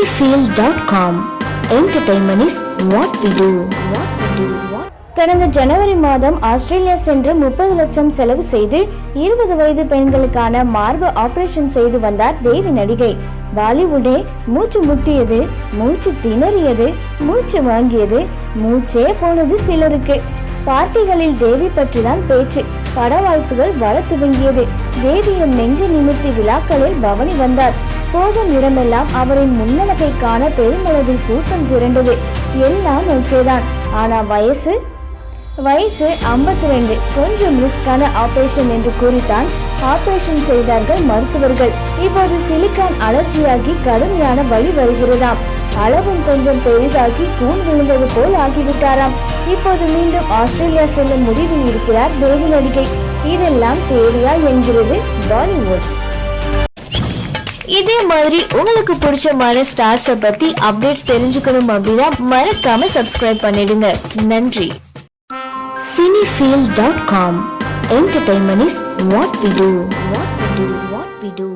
cinefield.com Entertainment is what we do. What we do. கடந்த ஜனவரி மாதம் Australia சென்று முப்பது லட்சம் செலவு செய்து இருபது வயது பெண்களுக்கான மார்பு ஆபரேஷன் செய்து வந்தார் தேவி நடிகை பாலிவுட்டே மூச்சு முட்டியது மூச்சு திணறியது மூச்சு வாங்கியது மூச்சே போனது சிலருக்கு பார்ட்டிகளில் தேவி பற்றி தான் பேச்சு. பட வாய்ப்புகள் வர துவங்கியது. தேவியும் நெஞ்சு நிமித்தி விழாக்களில் பவனி வந்தார். போகும் இடமெல்லாம் அவரின் முன்னலகை காண பெருமளவில் கூட்டம் திரண்டது. எல்லாம் ஓகேதான். ஆனா வயசு? வயசு 52 ரெண்டு கொஞ்சம் ரிஸ்கான ஆபரேஷன் என்று கூறித்தான் ஆபரேஷன் செய்தார்கள் மருத்துவர்கள். இப்போது சிலிக்கான் அலர்ஜியாகி கடுமையான வழி வருகிறதாம். அளவும் கொஞ்சம் பெரிதாகி கூண் விழுந்தது போல் ஆகிவிட்டாராம். இப்போது மீண்டும் ஆஸ்திரேலியா செல்லும் முடிவில் இருக்கிறார் தேவி நடிகை இதெல்லாம் தேவையா என்கிறது பாலிவுட். இதே மாதிரி உங்களுக்கு பிடிச்சமான ஸ்டார்ஸை பத்தி அப்டேட்ஸ் தெரிஞ்சுக்கணும் அப்படின்னா மறக்காம சப்ஸ்கிரைப் பண்ணிடுங்க. நன்றி. Cinefeel dot com entertainment is what we do what we do what we do